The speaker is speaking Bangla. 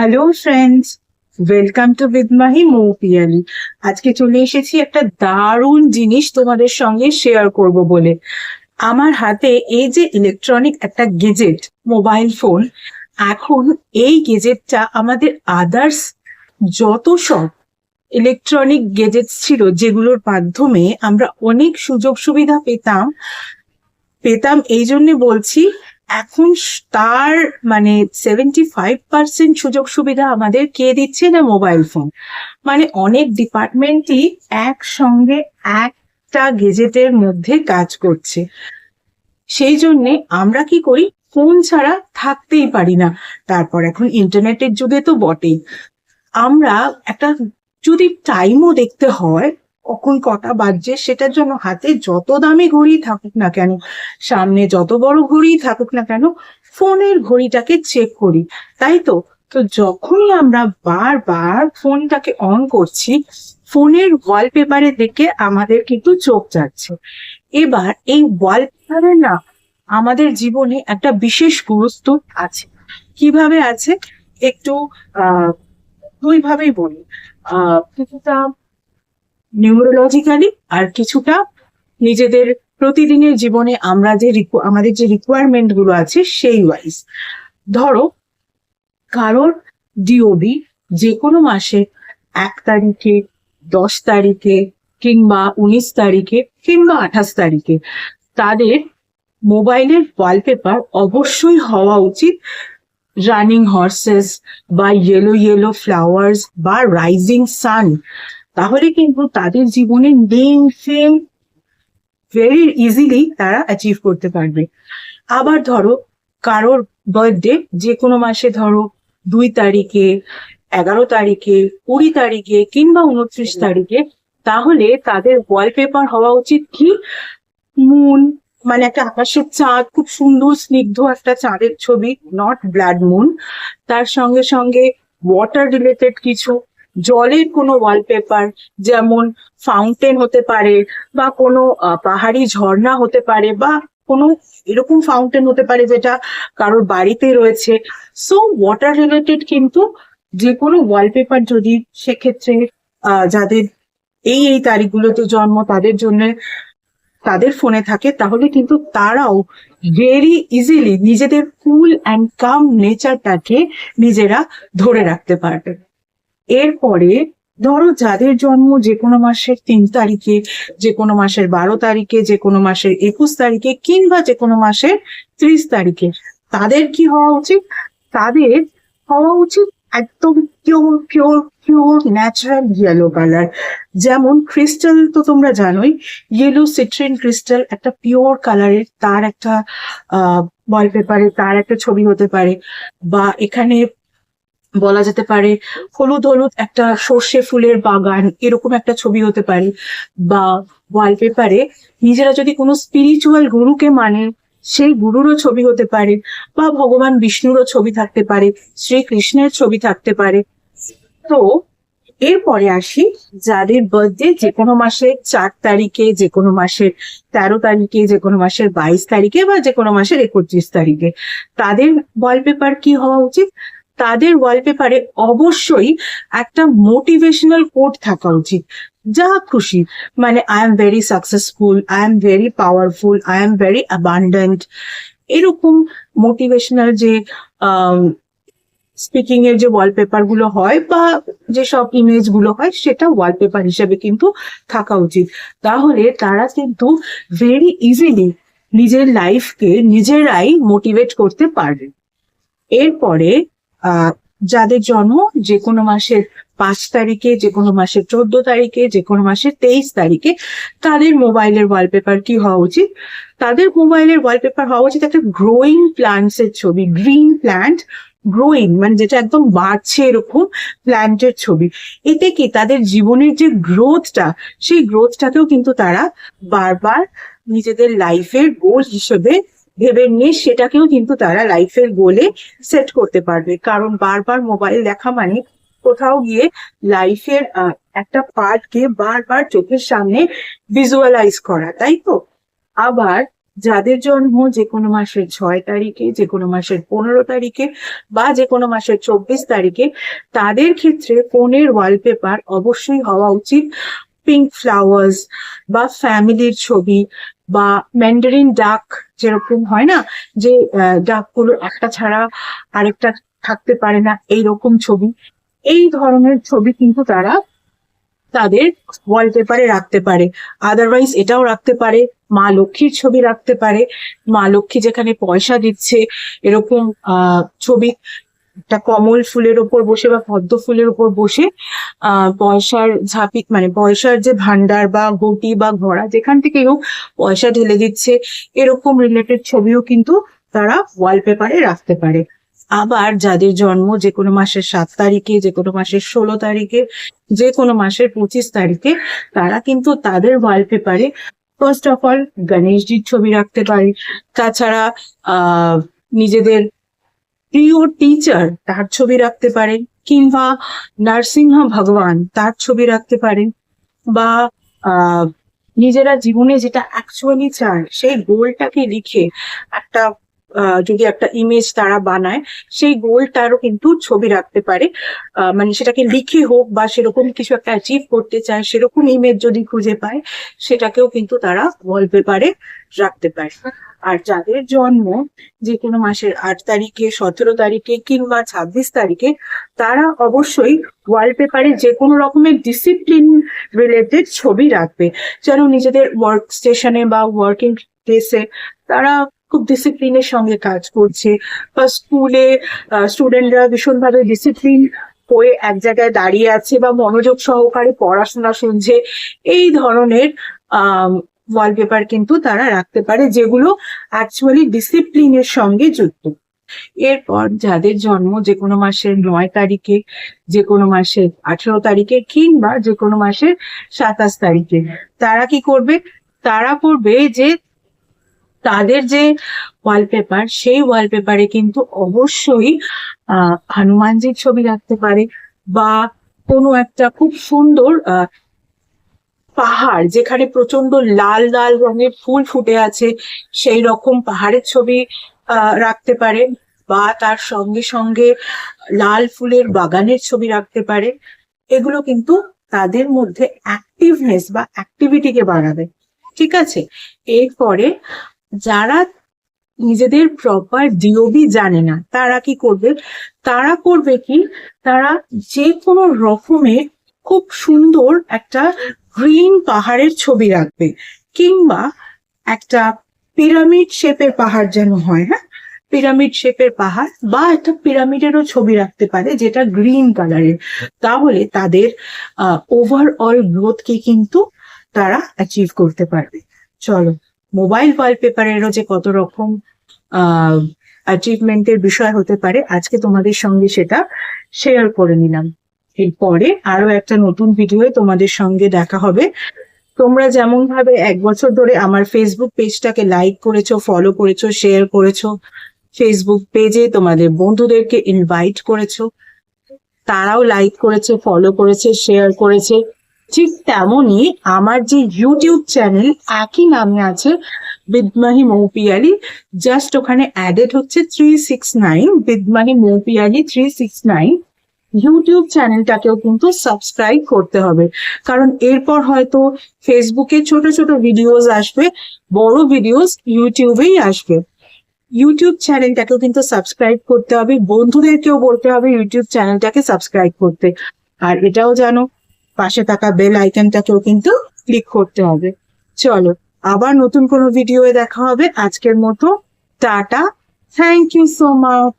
Hello friends welcome to with Mahi Moupiyali আজকে চলে এসেছি একটা দারুণ জিনিস তোমাদের সঙ্গে শেয়ার করব বলে। আমার হাতে এই যে ইলেকট্রনিক একটা গেজেট মোবাইল ফোন এখন এই গেজেটটা আমাদের আদার্স যত সব ইলেকট্রনিক গেজেটস ছিল যেগুলোর মাধ্যমে আমরা অনেক সুযোগ সুবিধা পেতাম পেতাম, এই জন্যে বলছি এখন তার মানে সেভেন্টি ফাইভ পার্সেন্ট সুযোগ সুবিধা আমাদের কে দিচ্ছে না মোবাইল ফোন মানে অনেক ডিপার্টমেন্টই একসঙ্গে একটা গেজেটের মধ্যে কাজ করছে। সেই জন্যে আমরা কি করি? ফোন ছাড়া থাকতেই পারি না। তারপর এখন ইন্টারনেটের যুগে তো বটেই। আমরা একটা যদি টাইমও দেখতে হয় কখন কটা বাজছে সেটার জন্য হাতে যত দামি ঘড়ি থাকুক না কেন, সামনে যত বড় ঘড়ি থাকুক না কেন, ফোনের ঘড়িটাকে চেক করি। তাই তো? তো যখনই আমরা বারবার ফোনটাকে অন করছি, ফোনের ওয়ালপেপারে দেখে আমাদের কিন্তু চোখ যাচ্ছে। এবার এই ওয়ালপেপারে না আমাদের জীবনে একটা বিশেষ গুরুত্ব আছে। কীভাবে আছে? একটু, আহ, দুইভাবেই বলি। আহ কিছুটা নিউরোলজিক্যালি আর কিছুটা নিজেদের প্রতিদিনের জীবনে আমরা যে আমাদের যে রিকোয়ারমেন্টগুলো আছে সেই ওয়াইজ ধরো, কারোর ডিওবি যে কোনো মাসে এক তারিখে, দশ তারিখে কিংবা উনিশ তারিখে কিংবা আঠাশ তারিখে তাদের মোবাইলের ওয়ালপেপার অবশ্যই হওয়া উচিত। রানিং হর্সেস বা ইয়েলো ইয়েলো ফ্লাওয়ার্স বা রাইজিং সান তাহলে কিন্তু তাদের জীবনে নেম ফেম ভেরি ইজিলি তারা অ্যাচিভ করতে পারবে। আবার ধরো কারোর বার্থডে যে কোনো মাসে ধরো দুই তারিখে এগারো তারিখে কুড়ি তারিখে কিংবা উনত্রিশ তারিখে তাহলে তাদের ওয়ালপেপার হওয়া উচিত কি? মুন মানে একটা আকাশের চাঁদ খুব সুন্দর স্নিগ্ধ একটা চাঁদের ছবি নট ব্লাড মুন তার সঙ্গে সঙ্গে ওয়াটার রিলেটেড কিছু জলের কোনো ওয়ালপেপার যেমন ফাউন্টেন হতে পারে বা কোনো পাহাড়ি ঝর্ণা হতে পারে বা কোনো এরকম ফাউন্টেন হতে পারে যেটা কারোর বাড়িতে রয়েছে। সো ওয়াটার রিলেটেড কিন্তু যে কোনো ওয়ালপেপার যদি সেক্ষেত্রে যাদের এই এই তারিখগুলোতে জন্ম তাদের জন্য তাদের ফোনে থাকে, তাহলে কিন্তু তারাও ভেরি ইজিলি নিজেদের কুল অ্যান্ড কাম নেচারটাকে নিজেরা ধরে রাখতে পারবে। এরপরে ধরো যাদের জন্ম যে কোনো মাসের তিন তারিখে, যে কোনো মাসের বারো তারিখে, যে কোনো মাসের একুশ তারিখে কিংবা যে কোনো মাসের ত্রিশ তারিখে, তাদের কি হওয়া উচিত? তাদের হওয়া উচিত একদম pure pure pure natural yellow colour যেমন ক্রিস্টাল তো তোমরা জানোই ইয়েলো সিট্রিন ক্রিস্টাল একটা পিওর কালারের তার একটা, আহ ওয়ালপেপারে তার একটা ছবি হতে পারে। বা এখানে বলা যেতে পারে হলুদ হলুদ একটা সর্ষে ফুলের বাগান, এরকম একটা ছবি হতে পারে বা ওয়ালপেপারে নিজেরা যদি কোনো স্পিরিচুয়াল গুরুকে মানে সেই গুরুরও ছবি হতে পারে বা ভগবান বিষ্ণুরও ছবি থাকতে পারে, শ্রীকৃষ্ণের ছবি থাকতে পারে। তো এরপরে আসি যাদের বার্থডে যে কোনো মাসের চার তারিখে যে কোনো মাসের তেরো তারিখে যে কোনো মাসের বাইশ তারিখে বা যে কোনো মাসের একত্রিশ তারিখে। তাদের ওয়ালপেপার কি হওয়া উচিত? তাদের ওয়ালপেপারে অবশ্যই একটা মোটিভেশনাল কোড থাকা উচিত। যা খুশি। মানে I am very successful I am very powerful I am very abundant এরকম মোটিভেশনাল যে স্পিকিং এর যে ওয়ালপেপারগুলো হয় বা যেসব ইমেজগুলো হয়, সেটা ওয়ালপেপার হিসেবে কিন্তু থাকা উচিত। তাহলে তারা কিন্তু ভেরি ইজিলি নিজের লাইফকে নিজেরাই মোটিভেট করতে পারবে। এরপরে যাদের জন্ম যে কোনো মাসের পাঁচ তারিখে যে কোনো মাসের চোদ্দ তারিখে যে কোনো মাসের তেইশ তারিখে, তাদের মোবাইলের ওয়ালপেপার কি হওয়া উচিত। তাদের মোবাইলের ওয়ালপেপার হওয়া উচিত একটা গ্রোয়িং প্লান্টস এর ছবি গ্রিন প্ল্যান্ট গ্রোয়িং মানে যেটা একদম বাড়ছে এরকম প্ল্যান্টের ছবি। এতে কি তাদের জীবনের যে গ্রোথটা সেই গ্রোথটাকেও কিন্তু তারা বারবার নিজেদের লাইফের গোল হিসেবে ভেবে নিয়ে সেটাকেও কিন্তু তারা লাইফের গোলে সেট করতে পারবে। কারণ বারবার মোবাইল দেখা মানে কোথাও গিয়ে লাইফের একটা পার্টকে বারবার চোখের সামনে ভিজুয়ালাইজ করা, তাই তো? আবার যাদের জন্ম যে কোনো মাসের ছয় তারিখে, যে কোনো মাসের পনেরো তারিখে বা যে কোনো মাসের চব্বিশ তারিখে, তাদের ক্ষেত্রে ফোনের ওয়ালপেপার অবশ্যই হওয়া উচিত। পিঙ্ক ফ্লাওয়ার্স বা ফ্যামিলির ছবি বা ম্যান্ডারিন ডাক যেরকম হয় না যে ডাকগুলো একটা ছাড়া আরেকটা থাকতে পারে না, এইরকম ছবি। এই ধরনের ছবি কিন্তু তারা তাদের ওয়ালপেপারে রাখতে পারে। আদারওয়াইজ এটাও রাখতে পারে, মা লক্ষ্মীর ছবি রাখতে পারে। মা লক্ষ্মী যেখানে পয়সা দিচ্ছে, এরকম ছবি একটা কমল ফুলের ওপর বসে বা পদ্ম ফুলের ওপর বসে পয়সার ঝাঁপি মানে পয়সার যে ভান্ডার বা ঘটি বা ঘোড়া যেখান থেকে হোক পয়সা ঢেলে দিচ্ছে, এরকম রিলেটেড ছবিও কিন্তু তারা ওয়ালপেপারে রাখতে পারে। আবার যাদের জন্ম যে কোনো মাসের সাত তারিখে, যে কোনো মাসের ষোলো তারিখে, যে কোনো মাসের পঁচিশ তারিখে, তারা কিন্তু তাদের ওয়ালপেপারে ফার্স্ট অফ অল গণেশজির ছবি রাখতে পারে। তাছাড়া নিজেদের প্রিয় টিচার তার ছবি রাখতে পারেন কিংবা নরসিংহ ভগবান, তার ছবি রাখতে পারেন বা নিজেরা জীবনে যেটা অ্যাকচুয়ালি চায়, সেই গোলটাকে লিখে একটা যদি একটা ইমেজ তারা বানায়, সেই গোলটারও কিন্তু ছবি রাখতে পারে মানে সেটাকে লিখে হোক বা সেরকম কিছু একটা অ্যাচিভ করতে চায়, সেরকম ইমেজ যদি খুঁজে পায়, সেটাকেও কিন্তু তারা ওয়ালপেপারে রাখতে পারে। আর যাদের জন্ম যে কোনো মাসের আট তারিখে, সতেরো তারিখে কিংবা ছাব্বিশ তারিখে, তারা অবশ্যই ওয়ালপেপারে যে কোনো রকমের ডিসিপ্লিন রিলেটেড ছবি রাখবে। যেন নিজেদের ওয়ার্ক স্টেশনে বা ওয়ার্কিং প্লেসে তারা খুব ডিসিপ্লিনের সঙ্গে কাজ করছে বা স্কুলে স্টুডেন্টরা ভীষণভাবে ডিসিপ্লিন হয়ে এক জায়গায় দাঁড়িয়ে আছে বা মনোযোগ সহকারে পড়াশোনা শুনছে। এই ধরনের ওয়ালপেপার কিন্তু তারা রাখতে পারে, যেগুলো অ্যাকচুয়ালি ডিসিপ্লিনের সঙ্গে যুক্ত। এরপর যাদের জন্ম যে কোনো মাসের নয় তারিখে, যে কোনো মাসের আঠেরো তারিখে কিংবা যে কোনো মাসের সাতাশ তারিখে, তারা কি করবে? তারা করবে যে তাদের যে ওয়ালপেপার সেই ওয়ালপেপারে কিন্তু অবশ্যই আহ হনুমানজির ছবি রাখতে পারে বা কোনো একটা খুব সুন্দর আহ পাহাড়, যেখানে প্রচণ্ড লাল লাল রঙের ফুল ফুটে আছে, সেই রকম পাহাড়ের ছবি রাখতে পারে বা তার সঙ্গে সঙ্গে লাল ফুলের বাগানের ছবি রাখতে পারে। এগুলো কিন্তু তাদের মধ্যে অ্যাক্টিভনেস বা অ্যাক্টিভিটিকে বাড়াবে। ঠিক আছে? এরপরে যারা নিজেদের প্রপার ডিওবি জানে না, তারা কি করবে? তারা করবে কি? তারা যে কোনো রকমের খুব সুন্দর একটা গ্রিন পাহাড়ের ছবি রাখবে, কিংবা একটা পিরামিড শেপের পাহাড় যেন হয় হ্যাঁ? পিরামিড শেপের পাহাড়, বা একটা পিরামিডেরও ছবি রাখতে পারে যেটা গ্রিন কালারের। তাহলে তাদের ওভারঅল গ্রোথকে কিন্তু তারা অ্যাচিভ করতে পারবে। চলো মোবাইল ওয়ালপেপারেরও যে কত রকম অ্যাচিভমেন্টের বিষয় হতে পারে, আজকে তোমাদের সঙ্গে সেটা শেয়ার করে নিলাম। এরপরে আরও একটা নতুন ভিডিও তোমাদের সঙ্গে দেখা হবে। তোমরা যেমন ভাবে এক বছর ধরে আমার ফেসবুক পেজটাকে লাইক করেছ ফলো করেছ শেয়ার করেছ ফেসবুক পেজে তোমাদের বন্ধুদেরকে ইনভাইট করেছ, তারাও লাইক করেছে ফলো করেছে শেয়ার করেছে। ঠিক তেমনই আমার যে ইউটিউব চ্যানেল একই নামে আছে, বিদমাহি মৌপিয়ালি জাস্ট ওখানে অ্যাডেড হচ্ছে three six nine বিদমাহি Moupiyali three six nine YouTube চ্যানেলটাকেও কিন্তু সাবস্ক্রাইব করতে হবে। কারণ এরপর হয়তো ফেসবুকে ছোট ছোট ভিডিওস আসবে, বড় ভিডিওস ইউটিউবেই আসবে। ইউটিউব চ্যানেলটাকেও কিন্তু সাবস্ক্রাইব করতে হবে, বন্ধুদেরকেও বলতে হবে ইউটিউব চ্যানেলটাকে সাবস্ক্রাইব করতে। আর এটাও জানো, পাশে থাকা বেল আইকনটাকেও কিন্তু ক্লিক করতে হবে। চলো, আবার নতুন কোনো ভিডিওয়ে দেখা হবে। আজকের মতো, tata. Thank you so much